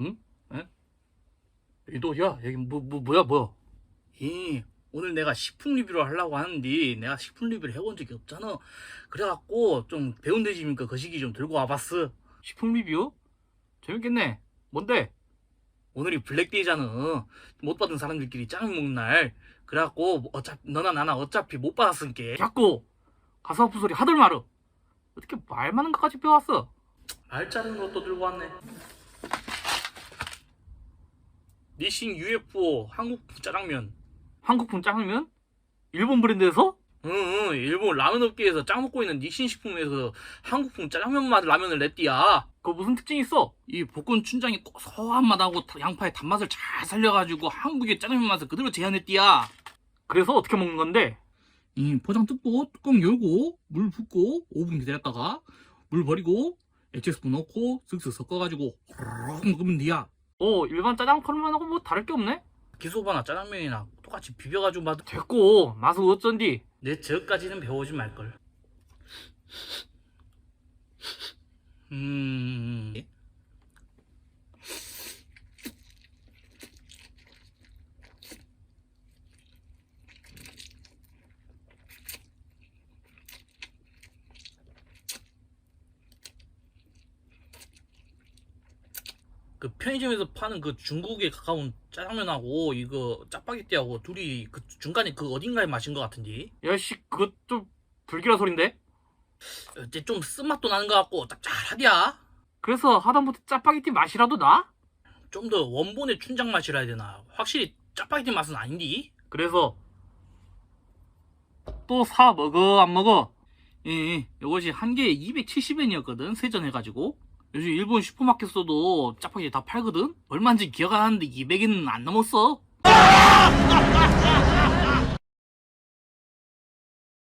응? 에? 이도 야 여기 뭐, 뭐 뭐야 뭐야? 이 오늘 내가 식품 리뷰를 하려고 하는데 내가 식품 리뷰를 해본 적이 없잖아. 그래갖고 좀 배운 데지니까 그 시기 좀 들고 와봤어. 식품 리뷰? 재밌겠네. 뭔데? 오늘이 블랙데이잖아. 못 받은 사람들끼리 짜장 먹는 날. 그래갖고 뭐 어차피 너나 나나 어차피 못 받았으니까 자꾸 가서 아픈 소리 하들 말어. 어떻게 말 많은 것까지 배웠어? 말 자른 것도 들고 왔네. 니신 UFO 한국풍 짜장면. 한국풍 짜장면? 일본 브랜드에서? 응, 응, 일본 라면 업계에서 짱 먹고 있는 니신 식품에서 한국풍 짜장면 맛 라면을 냈디야. 그거 무슨 특징이 있어? 이 볶은 춘장이 고소한 맛하고 양파의 단맛을 잘 살려가지고 한국의 짜장면 맛을 그대로 재현했디야. 그래서 어떻게 먹는 건데? 이 포장 뜯고 뚜껑 열고 물 붓고 5분 기다렸다가 물 버리고 액체 스프 넣고 쓱쓱 섞어가지고 호로록 먹으면 돼야. 어 일반 짜장컵면하고 뭐 다를 게 없네? 기소바나 짜장면이나 똑같이 비벼가지고 봐도 됐고 맛은 어쩐디? 내 저까지는 배우지 말걸 음 그 편의점에서 파는 그 중국에 가까운 짜장면하고 이거 짜파게티하고 둘이 그 중간에 그 어딘가에 마신 것 같은데 야씨 좀 불길한 소린데? 이제 좀 쓴맛도 나는 것 같고 짭짤하디야 그래서 하다못해 짜파게티 맛이라도 나? 좀 더 원본의 춘장 맛이라 해야 되나 확실히 짜파게티 맛은 아닌디 그래서 또 사 먹어 안 먹어? 예, 이것이 한 개에 270엔이었거든 세전해가지고 요즘 일본 슈퍼마켓에서도 짜파게티 다 팔거든? 얼마인지 기억 안 나는데 200엔은 안 넘었어